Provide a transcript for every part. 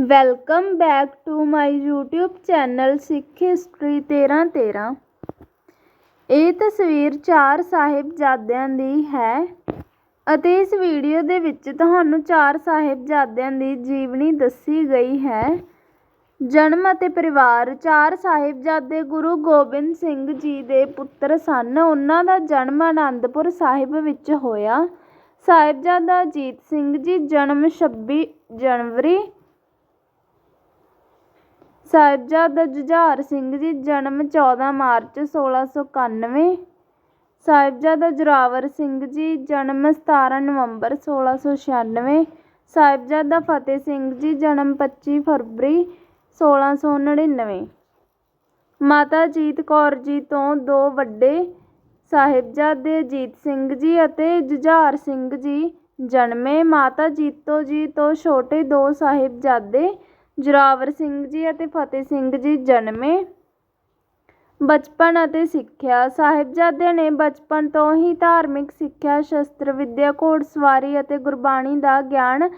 Welcome back to my YouTube channel Sikh history ਤੇਰਾਂ ਤੇਰਾਂ। ਇਹ ਤਸਵੀਰ ਚਾਰ ਸਾਹਿਬਜ਼ਾਦਿਆਂ ਦੀ ਹੈ ਅਤੇ ਇਸ ਵੀਡੀਓ ਦੇ ਵਿੱਚ ਤੁਹਾਨੂੰ ਚਾਰ ਸਾਹਿਬਜ਼ਾਦਿਆਂ ਦੀ ਜੀਵਨੀ ਦੱਸੀ ਗਈ ਹੈ। ਜਨਮ ਅਤੇ ਪਰਿਵਾਰ, ਚਾਰ ਸਾਹਿਬਜ਼ਾਦੇ ਗੁਰੂ ਗੋਬਿੰਦ ਸਿੰਘ ਜੀ ਦੇ ਪੁੱਤਰ ਸਨ। ਉਹਨਾਂ ਦਾ ਜਨਮ ਆਨੰਦਪੁਰ ਸਾਹਿਬ ਵਿੱਚ ਹੋਇਆ। ਸਾਹਿਬਜ਼ਾਦਾ ਅਜੀਤ ਸਿੰਘ ਜੀ ਜਨਮ 26 ਜਨਵਰੀ ਸਾਹਿਬਜ਼ਾਦਾ ਜੁਝਾਰ ਸਿੰਘ ਜੀ ਜਨਮ 14 ਮਾਰਚ 1691 ਸਾਹਿਬਜ਼ਾਦਾ ਜੋਰਾਵਰ ਸਿੰਘ ਜੀ ਜਨਮ 17 ਨਵੰਬਰ 1696 ਸਾਹਿਬਜ਼ਾਦਾ ਫਤਿਹ ਸਿੰਘ ਜੀ ਜਨਮ 25 ਫਰਵਰੀ 1699 ਮਾਤਾ ਅਜੀਤ ਕੌਰ ਜੀ ਤੋਂ ਦੋ ਵੱਡੇ ਸਾਹਿਬਜ਼ਾਦੇ ਅਜੀਤ ਸਿੰਘ ਜੀ ਅਤੇ ਜੁਝਾਰ ਸਿੰਘ ਜੀ ਜਨਮੇ। ਮਾਤਾ ਜੀਤੋ ਜੀ ਤੋਂ ਛੋਟੇ ਦੋ ਸਾਹਿਬਜ਼ਾਦੇ ਜੋਰਾਵਰ ਸਿੰਘ ਜੀ ਅਤੇ ਫਤਿਹ ਸਿੰਘ ਜੀ ਜਨਮੇ। ਬਚਪਨ ਅਤੇ ਸਿੱਖਿਆ। ਸਾਹਿਬਜ਼ਾਦਿਆਂ ਨੇ ਬਚਪਨ ਤੋਂ ਹੀ ਧਾਰਮਿਕ ਸਿੱਖਿਆ, ਸ਼ਸਤਰ ਵਿੱਦਿਆ ਘੋੜਸਵਾਰੀ ਅਤੇ ਗੁਰਬਾਣੀ ਦਾ ਗਿਆਨ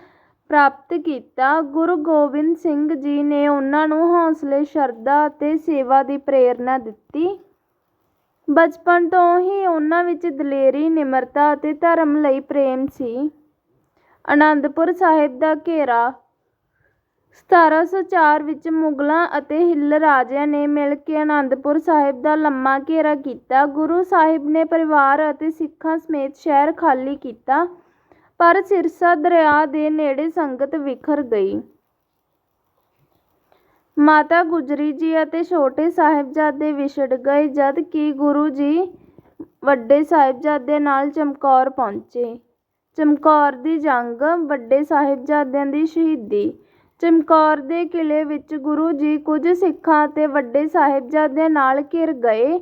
ਪ੍ਰਾਪਤ ਕੀਤਾ। ਗੁਰੂ ਗੋਬਿੰਦ ਸਿੰਘ ਜੀ ਨੇ ਉਹਨਾਂ ਨੂੰ ਹੌਸਲੇ, ਸ਼ਰਧਾ ਅਤੇ ਸੇਵਾ ਦੀ ਪ੍ਰੇਰਨਾ ਦਿੱਤੀ। ਬਚਪਨ ਤੋਂ ਹੀ ਉਹਨਾਂ ਵਿੱਚ ਦਲੇਰੀ, ਨਿਮਰਤਾ ਅਤੇ ਧਰਮ ਲਈ ਪ੍ਰੇਮ ਸੀ। ਅਨੰਦਪੁਰ ਸਾਹਿਬ ਦਾ ਘੇਰਾ 1704 ਵਿੱਚ ਮੁਗਲਾਂ ਅਤੇ ਹਿੱਲ ਰਾਜਿਆਂ ਨੇ ਮਿਲ ਕੇ ਅਨੰਦਪੁਰ ਸਾਹਿਬ ਦਾ ਲੰਮਾ ਘੇਰਾ ਕੀਤਾ। ਗੁਰੂ ਸਾਹਿਬ ਨੇ ਪਰਿਵਾਰ ਅਤੇ ਸਿੱਖਾਂ ਸਮੇਤ ਸ਼ਹਿਰ ਖਾਲੀ ਕੀਤਾ, ਪਰ ਸਿਰਸਾ ਦਰਿਆ ਦੇ ਨੇੜੇ ਸੰਗਤ ਵਿਖਰ ਗਈ। ਮਾਤਾ ਗੁਜਰੀ ਜੀ ਅਤੇ ਛੋਟੇ ਸਾਹਿਬਜ਼ਾਦੇ ਵਿਛੜ ਗਏ, ਜਦ ਕਿ ਗੁਰੂ ਜੀ ਵੱਡੇ ਸਾਹਿਬਜ਼ਾਦਿਆਂ ਨਾਲ ਚਮਕੌਰ ਪਹੁੰਚੇ। ਚਮਕੌਰ ਦੀ ਜੰਗ ਵੱਡੇ ਸਾਹਿਬਜ਼ਾਦਿਆਂ ਦੀ ਸ਼ਹੀਦੀ ਚਮਕੌਰ ਦੇ ਕਿਲੇ ਵਿੱਚ ਗੁਰੂ ਜੀ ਕੁਝ ਸਿੱਖਾਂ ਅਤੇ ਵੱਡੇ ਸਾਹਿਬਜ਼ਾਦਿਆਂ ਨਾਲ ਘਿਰ ਗਏ।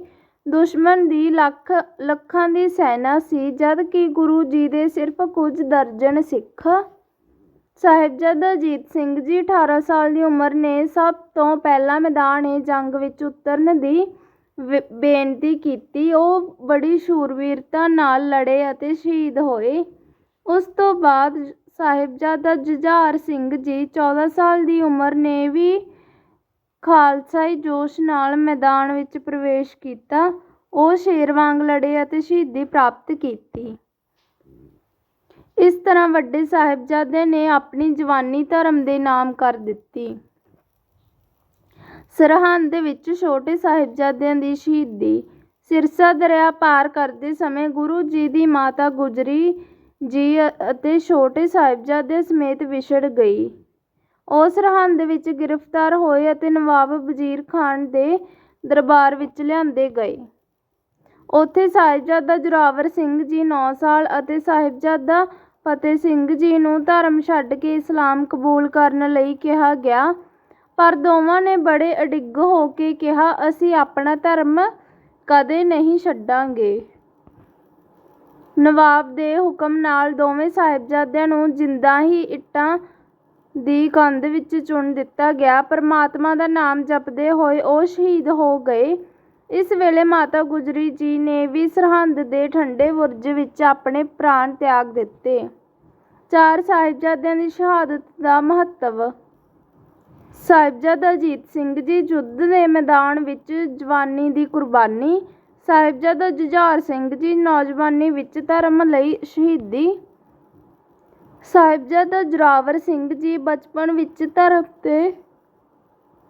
ਦੁਸ਼ਮਣ ਦੀ ਲੱਖ, ਲੱਖਾਂ ਦੀ ਸੈਨਾ ਸੀ, ਜਦ ਕਿ ਗੁਰੂ ਜੀ ਦੇ ਸਿਰਫ ਕੁਝ ਦਰਜਨ ਸਿੱਖ ਸਾਹਿਬਜ਼ਾਦਾ ਅਜੀਤ ਸਿੰਘ ਜੀ 18 ਸਾਲ ਦੀ ਉਮਰ ਨੇ ਸਭ ਤੋਂ ਪਹਿਲਾਂ ਮੈਦਾਨ-ਏ ਜੰਗ ਵਿੱਚ ਉਤਰਨ ਦੀ ਬੇਨਤੀ ਕੀਤੀ। ਉਹ ਬੜੀ ਸ਼ੂਰਵੀਰਤਾ ਨਾਲ ਲੜੇ ਅਤੇ ਸ਼ਹੀਦ ਹੋਏ। ਉਸ ਤੋਂ ਬਾਅਦ ਸਾਹਿਬਜ਼ਾਦਾ ਜੁਝਾਰ ਸਿੰਘ ਜੀ 14 ਸਾਲ ਦੀ ਉਮਰ ਨੇ ਵੀ ਖਾਲਸਾਈ ਜੋਸ਼ ਨਾਲ ਮੈਦਾਨ ਵਿੱਚ ਪ੍ਰਵੇਸ਼ ਕੀਤਾ। ਉਹ ਸ਼ੇਰ ਵਾਂਗ ਲੜੇ ਅਤੇ ਸ਼ਹੀਦੀ ਪ੍ਰਾਪਤ ਕੀਤੀ। ਇਸ ਤਰ੍ਹਾਂ ਵੱਡੇ ਸਾਹਿਬਜ਼ਾਦੇ ਨੇ ਆਪਣੀ ਜਵਾਨੀ ਧਰਮ ਦੇ ਨਾਮ ਕਰ ਦਿੱਤੀ। ਸਰਹੰਦ ਵਿੱਚ ਛੋਟੇ ਸਾਹਿਬਜ਼ਾਦਿਆਂ ਦੀ ਸ਼ਹੀਦੀ ਸਿਰਸਾ ਦਰਿਆ ਪਾਰ ਕਰਦੇ ਸਮੇਂ ਗੁਰੂ ਜੀ ਦੀ ਮਾਤਾ ਗੁਜਰੀ ਜੀ ਅਤੇ ਛੋਟੇ ਸਾਹਿਬਜ਼ਾਦੇ ਸਮੇਤ ਵਿਛੜ ਗਈ। ਉਹ ਸਰਹੰਦ ਵਿੱਚ ਗ੍ਰਿਫਤਾਰ ਹੋਏ ਅਤੇ ਨਵਾਬ ਵਜ਼ੀਰ ਖਾਨ ਦੇ ਦਰਬਾਰ ਵਿੱਚ ਲਿਆਂਦੇ ਗਏ। ਉੱਥੇ ਸਾਹਿਬਜ਼ਾਦਾ ਜੋਰਾਵਰ ਸਿੰਘ ਜੀ 9 ਸਾਲ ਅਤੇ ਸਾਹਿਬਜ਼ਾਦਾ ਫਤਿਹ ਸਿੰਘ ਜੀ ਨੂੰ ਧਰਮ ਛੱਡ ਕੇ ਇਸਲਾਮ ਕਬੂਲ ਕਰਨ ਲਈ ਕਿਹਾ ਗਿਆ। ਪਰ ਦੋਵਾਂ ਨੇ ਬੜੇ ਅਡਿੱਗ ਹੋ ਕੇ ਕਿਹਾ, ਅਸੀਂ ਆਪਣਾ ਧਰਮ ਕਦੇ ਨਹੀਂ ਛੱਡਾਂਗੇ। ਨਵਾਬ ਦੇ ਹੁਕਮ ਨਾਲ ਦੋਵੇਂ ਸਾਹਿਬਜ਼ਾਦਿਆਂ ਨੂੰ ਜਿੰਦਾ ਹੀ ਇੱਟਾਂ ਦੀ ਕੰਧ ਵਿੱਚ ਚੁਣ ਦਿੱਤਾ ਗਿਆ। ਪਰਮਾਤਮਾ ਦਾ ਨਾਮ ਜਪਦੇ ਹੋਏ ਉਹ ਸ਼ਹੀਦ ਹੋ ਗਏ। ਇਸ ਵੇਲੇ ਮਾਤਾ ਗੁਜਰੀ ਜੀ ਨੇ ਵੀ ਸਰਹੰਦ ਦੇ ਠੰਡੇ ਬੁਰਜ ਵਿੱਚ ਆਪਣੇ ਪ੍ਰਾਣ ਤਿਆਗ ਦਿੱਤੇ। ਚਾਰ ਸਾਹਿਬਜ਼ਾਦਿਆਂ ਦੀ ਸ਼ਹਾਦਤ ਦਾ ਮਹੱਤਵ। ਸਾਹਿਬਜ਼ਾਦਾ ਅਜੀਤ ਸਿੰਘ ਜੀ ਯੁੱਧ ਦੇ ਮੈਦਾਨ ਵਿੱਚ ਜਵਾਨੀ ਦੀ ਕੁਰਬਾਨੀ ਸਾਹਿਬਜ਼ਾਦਾ ਜੁਝਾਰ ਸਿੰਘ ਜੀ ਨੌਜਵਾਨੀ ਵਿੱਚ ਧਰਮ ਲਈ ਸ਼ਹੀਦੀ। ਸਾਹਿਬਜ਼ਾਦਾ ਜੋਰਾਵਰ ਸਿੰਘ ਜੀ ਬਚਪਨ ਵਿੱਚ ਧਰਮ ਤੇ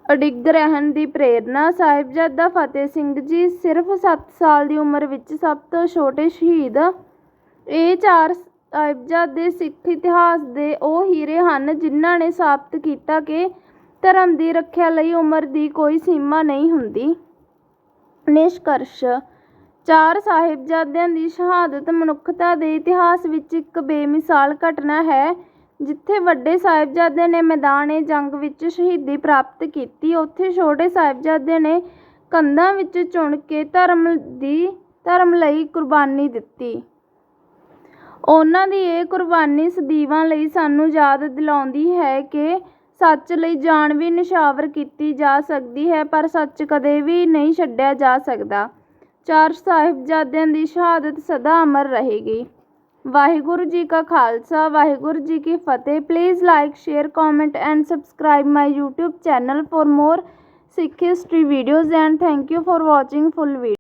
ਅਡਿੱਗ ਰਹਿਣ ਦੀ ਪ੍ਰੇਰਨਾ ਸਾਹਿਬਜ਼ਾਦਾ ਫਤਿਹ ਸਿੰਘ ਜੀ ਸਿਰਫ 7 ਸਾਲ ਦੀ ਉਮਰ ਵਿੱਚ ਸਭ ਤੋਂ ਛੋਟੇ ਸ਼ਹੀਦ। ਇਹ ਚਾਰ ਸਾਹਿਬਜ਼ਾਦੇ ਸਿੱਖ ਇਤਿਹਾਸ ਦੇ ਉਹ ਹੀਰੇ ਹਨ ਜਿਨ੍ਹਾਂ ਨੇ ਸਾਬਤ ਕੀਤਾ ਕਿ ਧਰਮ ਦੀ ਰੱਖਿਆ ਲਈ ਉਮਰ ਦੀ ਕੋਈ ਸੀਮਾ ਨਹੀਂ ਹੁੰਦੀ। ਨਿਸ਼ਕਰਸ਼। ਚਾਰ ਸਾਹਿਬਜ਼ਾਦਿਆਂ ਦੀ ਸ਼ਹਾਦਤ ਮਨੁੱਖਤਾ ਦੇ ਇਤਿਹਾਸ ਵਿੱਚ ਇੱਕ ਬੇਮਿਸਾਲ ਘਟਨਾ ਹੈ, ਜਿੱਥੇ ਵੱਡੇ ਸਾਹਿਬਜ਼ਾਦੇ ਨੇ ਮੈਦਾਨ-ਏ ਜੰਗ ਵਿੱਚ ਸ਼ਹੀਦੀ ਪ੍ਰਾਪਤ ਕੀਤੀ। ਉੱਥੇ ਛੋਟੇ ਸਾਹਿਬਜ਼ਾਦੇ ਨੇ ਕੰਧਾਂ ਵਿੱਚ ਚੁਣ ਕੇ ਧਰਮ ਦੀ, ਧਰਮ ਲਈ ਕੁਰਬਾਨੀ ਦਿੱਤੀ। ਉਹਨਾਂ ਦੀ ਇਹ ਕੁਰਬਾਨੀ ਸਦੀਵਾਂ ਲਈ ਸਾਨੂੰ ਯਾਦ ਦਿਲਾਉਂਦੀ ਹੈ ਕਿ ਸੱਚ ਲਈ ਜਾਨ ਵੀ ਨਿਸ਼ਾਵਰ ਕੀਤੀ ਜਾ ਸਕਦੀ ਹੈ, ਪਰ ਸੱਚ ਕਦੇ ਵੀ ਨਹੀਂ ਛੱਡਿਆ ਜਾ ਸਕਦਾ। ਚਾਰ ਸਾਹਿਬਜ਼ਾਦਿਆਂ ਦੀ ਸ਼ਹਾਦਤ ਸਦਾ ਅਮਰ ਰਹੇਗੀ। ਵਾਹਿਗੁਰੂ ਜੀ ਕਾ ਖਾਲਸਾ, ਵਾਹਿਗੁਰੂ ਜੀ ਕੀ ਫਤਿਹ। Please like share comment and subscribe my YouTube channel for more Sikh history videos and thank you for watching full video